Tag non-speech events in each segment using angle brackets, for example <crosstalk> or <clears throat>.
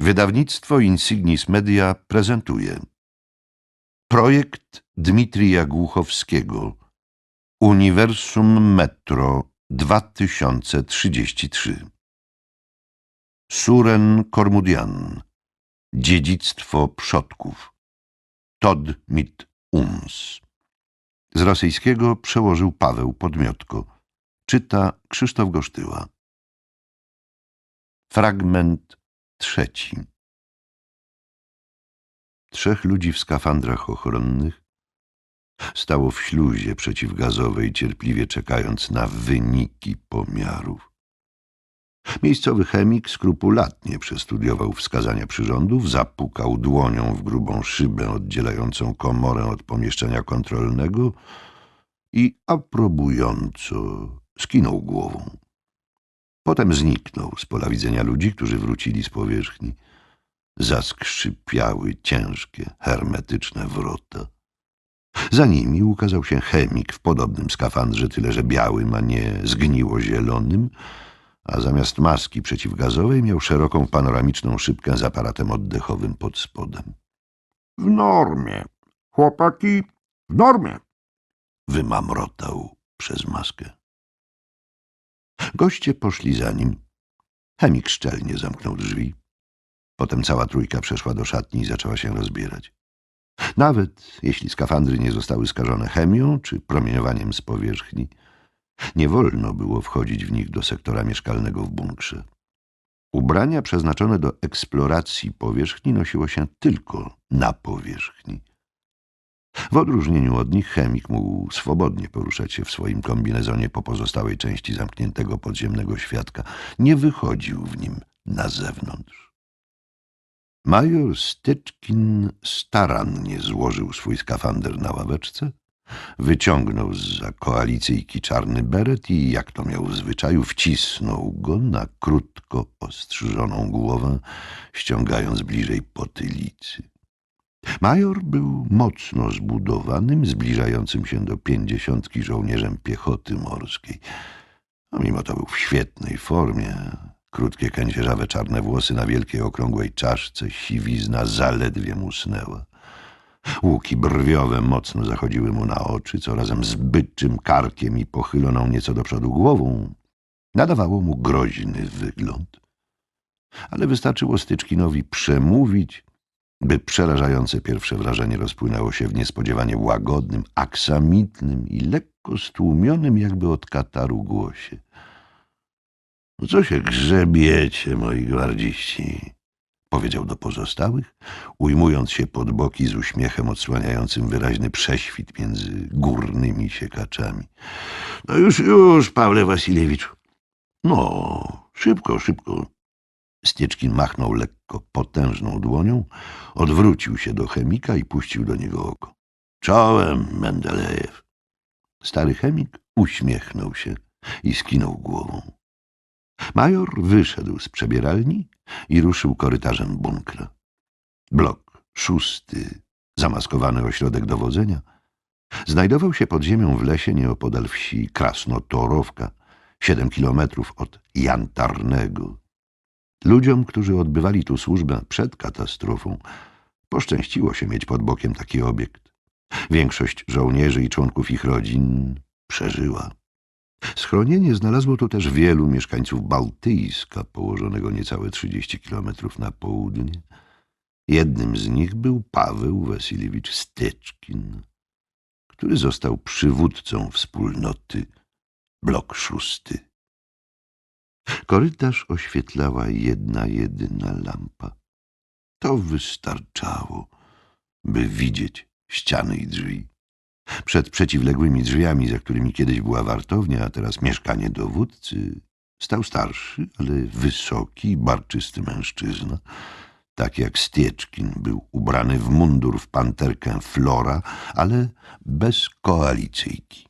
Wydawnictwo Insignis Media prezentuje projekt Dmitrija Głuchowskiego Uniwersum Metro 2033 Suren Kormudian Dziedzictwo przodków. Tod mit uns Z rosyjskiego przełożył Paweł Podmiotko. Czyta Krzysztof Gosztyła. Fragment trzeci Trzech ludzi w skafandrach ochronnych stało w śluzie przeciwgazowej, cierpliwie czekając na wyniki pomiarów. Miejscowy chemik skrupulatnie przestudiował wskazania przyrządów, zapukał dłonią w grubą szybę oddzielającą komorę od pomieszczenia kontrolnego i aprobująco skinął głową. Potem zniknął z pola widzenia ludzi, którzy wrócili z powierzchni. Zaskrzypiały ciężkie, hermetyczne wrota. Za nimi ukazał się chemik w podobnym skafandrze, tyle że białym, a nie zgniło zielonym, a zamiast maski przeciwgazowej miał szeroką panoramiczną szybkę z aparatem oddechowym pod spodem. W normie. Chłopaki, w normie. Wymamrotał przez maskę. Goście poszli za nim. Chemik szczelnie zamknął drzwi. Potem cała trójka przeszła do szatni i zaczęła się rozbierać. Nawet jeśli skafandry nie zostały skażone chemią czy promieniowaniem z powierzchni, nie wolno było wchodzić w nich do sektora mieszkalnego w bunkrze. Ubrania przeznaczone do eksploracji powierzchni nosiło się tylko na powierzchni. W odróżnieniu od nich chemik mógł swobodnie poruszać się w swoim kombinezonie po pozostałej części zamkniętego podziemnego świadka. Nie wychodził w nim na zewnątrz. Major Styczkin starannie złożył swój skafander na ławeczce, wyciągnął za koalicyjki czarny beret i, jak to miał w zwyczaju, wcisnął go na krótko ostrzyżoną głowę, ściągając bliżej potylicy. Major był mocno zbudowanym, zbliżającym się do pięćdziesiątki żołnierzem piechoty morskiej. A mimo to był w świetnej formie. Krótkie, kędzierzawe czarne włosy na wielkiej, okrągłej czaszce, siwizna zaledwie musnęła. Łuki brwiowe mocno zachodziły mu na oczy, co razem z byczym karkiem i pochyloną nieco do przodu głową nadawało mu groźny wygląd. Ale wystarczyło Styczkinowi przemówić, by przerażające pierwsze wrażenie rozpłynęło się w niespodziewanie łagodnym, aksamitnym i lekko stłumionym jakby od kataru głosie. Co się grzebiecie, moi gwardziści? Powiedział do pozostałych, ujmując się pod boki z uśmiechem odsłaniającym wyraźny prześwit między górnymi siekaczami. No już, już, Pawle Wasiliewicz. No, szybko, szybko. Stieczkin machnął lekko potężną dłonią, odwrócił się do chemika i puścił do niego oko. Czołem, Mendelejew. Stary chemik uśmiechnął się i skinął głową. Major wyszedł z przebieralni i ruszył korytarzem bunkra. Blok szósty, zamaskowany ośrodek dowodzenia, znajdował się pod ziemią w lesie nieopodal wsi Krasnotorowka, siedem kilometrów od Jantarnego. Ludziom, którzy odbywali tu służbę przed katastrofą, poszczęściło się mieć pod bokiem taki obiekt. Większość żołnierzy i członków ich rodzin przeżyła. Schronienie znalazło tu też wielu mieszkańców Bałtyjska, położonego niecałe 30 kilometrów na południe. Jednym z nich był Paweł Wasiliewicz Steczkin, który został przywódcą wspólnoty Blok Szósty. Korytarz oświetlała jedna jedyna lampa. To wystarczało, by widzieć ściany i drzwi. Przed przeciwległymi drzwiami, za którymi kiedyś była wartownia, a teraz mieszkanie dowódcy, stał starszy, ale wysoki, barczysty mężczyzna. Tak jak Stieczkin był ubrany w mundur w panterkę Flora, ale bez koalicyjki.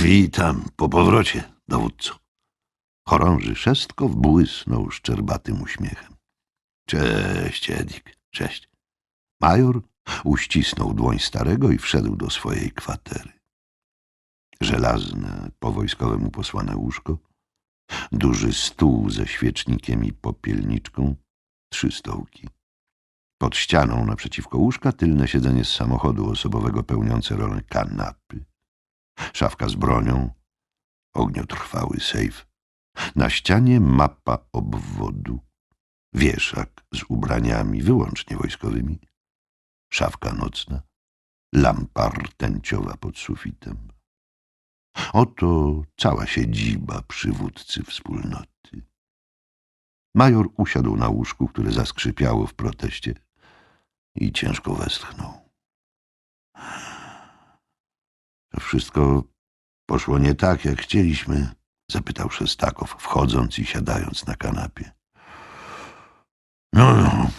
Witam po powrocie, dowódco. Chorąży szestko błysnął szczerbatym uśmiechem. Cześć, Edik, cześć. Major uścisnął dłoń starego i wszedł do swojej kwatery. Żelazne, po wojskowemu posłane łóżko, duży stół ze świecznikiem i popielniczką, trzy stołki. Pod ścianą naprzeciwko łóżka tylne siedzenie z samochodu osobowego pełniące rolę kanapy. Szafka z bronią, ogniotrwały sejf. Na ścianie mapa obwodu, wieszak z ubraniami wyłącznie wojskowymi, szafka nocna, lampa rtęciowa pod sufitem. Oto cała siedziba przywódcy wspólnoty. Major usiadł na łóżku, które zaskrzypiało w proteście i ciężko westchnął. To wszystko poszło nie tak, jak chcieliśmy, zapytał Szestakow, wchodząc i siadając na kanapie. No, no,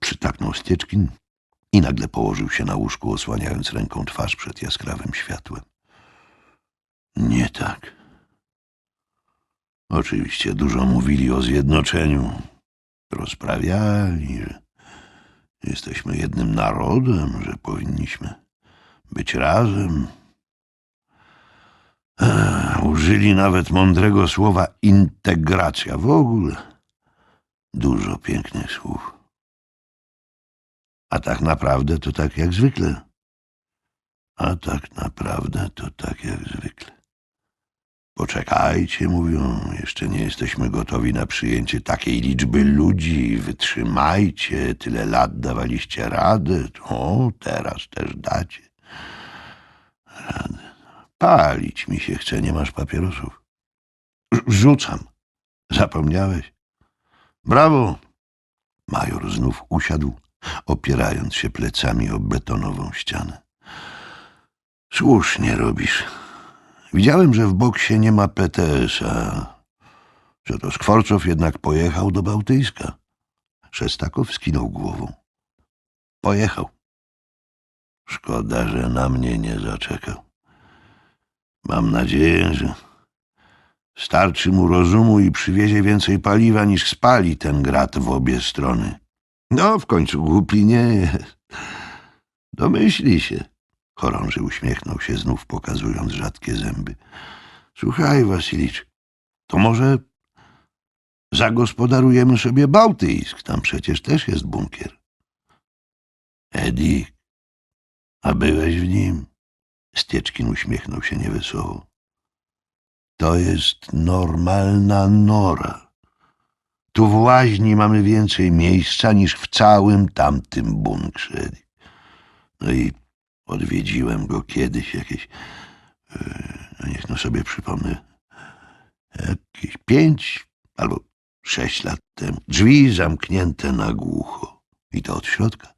przytaknął Stieczkin i nagle położył się na łóżku, osłaniając ręką twarz przed jaskrawym światłem. Nie tak. Oczywiście dużo mówili o zjednoczeniu. Rozprawiali, że jesteśmy jednym narodem, że powinniśmy być razem. Ech, użyli nawet mądrego słowa integracja. W ogóle dużo pięknych słów. A tak naprawdę to tak jak zwykle. A tak naprawdę to tak jak zwykle. Poczekajcie, mówią, jeszcze nie jesteśmy gotowi na przyjęcie takiej liczby ludzi. Wytrzymajcie, tyle lat dawaliście radę. O, teraz też dacie. Palić mi się chce, nie masz papierosów. Rz- <clears throat> Rzucam. Zapomniałeś? Brawo! Major znów usiadł, opierając się plecami o betonową ścianę. Słusznie robisz. Widziałem, że w boksie nie ma PTS-a, że to Skworcow jednak pojechał do Bałtyjska. Szestakow skinął głową. Pojechał. Szkoda, że na mnie nie zaczekał. Mam nadzieję, że starczy mu rozumu i przywiezie więcej paliwa niż spali ten grat w obie strony. No, w końcu głupi nie jest. Domyśli się. Chorąży uśmiechnął się znów, pokazując rzadkie zęby. Słuchaj, Wasilicz, to może zagospodarujemy sobie Bałtyjsk. Tam przecież też jest bunkier. Edik, a byłeś w nim? Stieczkin uśmiechnął się niewesoło. To jest normalna nora. Tu w łaźni mamy więcej miejsca niż w całym tamtym bunkrze. No i odwiedziłem go kiedyś jakieś, e, no niech no sobie przypomnę, jakieś pięć albo sześć lat temu. Drzwi zamknięte na głucho i to od środka.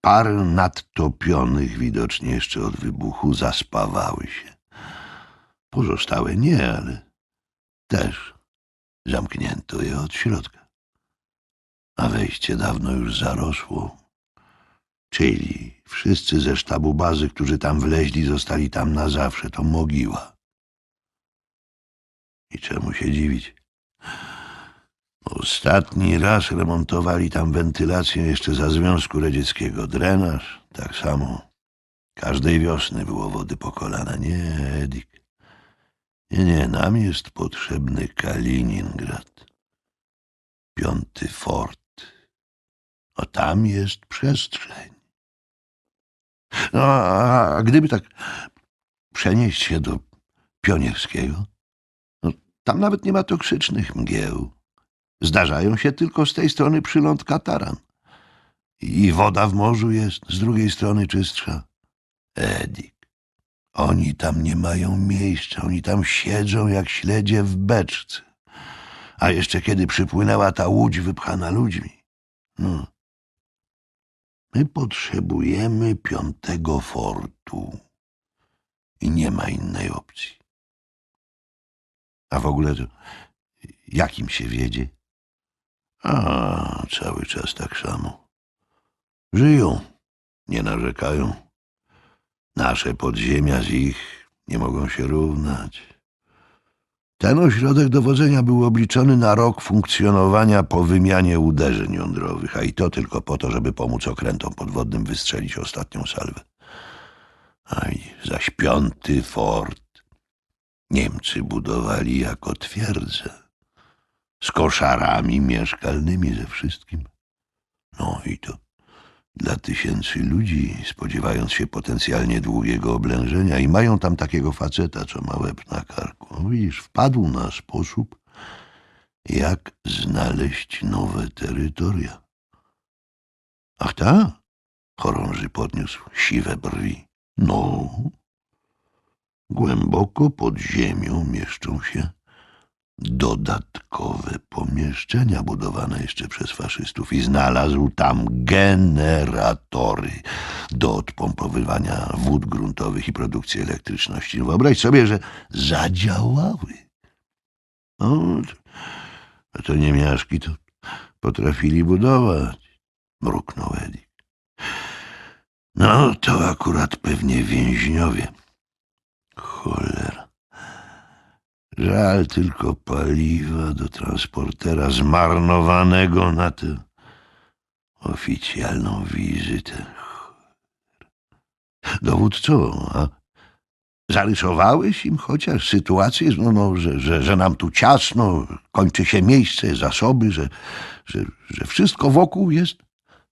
Parę nadtopionych, widocznie jeszcze od wybuchu, zaspawały się. Pozostałe nie, ale też zamknięto je od środka. A wejście dawno już zarosło. Czyli wszyscy ze sztabu bazy, którzy tam wleźli, zostali tam na zawsze. To mogiła. I czemu się dziwić? Ostatni raz remontowali tam wentylację jeszcze za Związku Radzieckiego. Drenaż tak samo. Każdej wiosny było wody po kolana. Nie, Edik. Nie, nie, nam jest potrzebny Kaliningrad. Piąty fort. O tam jest przestrzeń. No, a, a gdyby tak przenieść się do Pionierskiego, no, tam nawet nie ma toksycznych mgieł. Zdarzają się tylko z tej strony przyląd Kataran. I woda w morzu jest z drugiej strony czystsza. Edik, oni tam nie mają miejsca, oni tam siedzą jak śledzie w beczce. A jeszcze kiedy przypłynęła ta łódź wypchana ludźmi. No. My potrzebujemy piątego fortu. I nie ma innej opcji. A w ogóle jakim się wiedzie? A, cały czas tak samo. Żyją, nie narzekają. Nasze podziemia z ich nie mogą się równać. Ten ośrodek dowodzenia był obliczony na rok funkcjonowania po wymianie uderzeń jądrowych, a i to tylko po to, żeby pomóc okrętom podwodnym wystrzelić ostatnią salwę. Aj, zaś piąty fort Niemcy budowali jako twierdzę. Z koszarami mieszkalnymi, ze wszystkim. No i to dla tysięcy ludzi, spodziewając się potencjalnie długiego oblężenia i mają tam takiego faceta, co ma łeb na karku. No widzisz, wpadł na sposób, jak znaleźć nowe terytoria. Ach ta? Chorąży podniósł siwe brwi. No, głęboko pod ziemią mieszczą się dodatkowe pomieszczenia budowane jeszcze przez faszystów i znalazł tam generatory do odpompowywania wód gruntowych i produkcji elektryczności. No Wyobraź sobie, że zadziałały. No, to, to niemiaszki to potrafili budować, mruknął Edik. No, to akurat pewnie więźniowie. Cholera. Żal tylko paliwa do transportera zmarnowanego na tę oficjalną wizytę. Dowód co? A zarysowałeś im chociaż sytuację, no, no, że, że, że nam tu ciasno, kończy się miejsce, zasoby, że, że, że wszystko wokół jest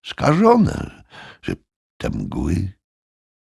skażone, że te mgły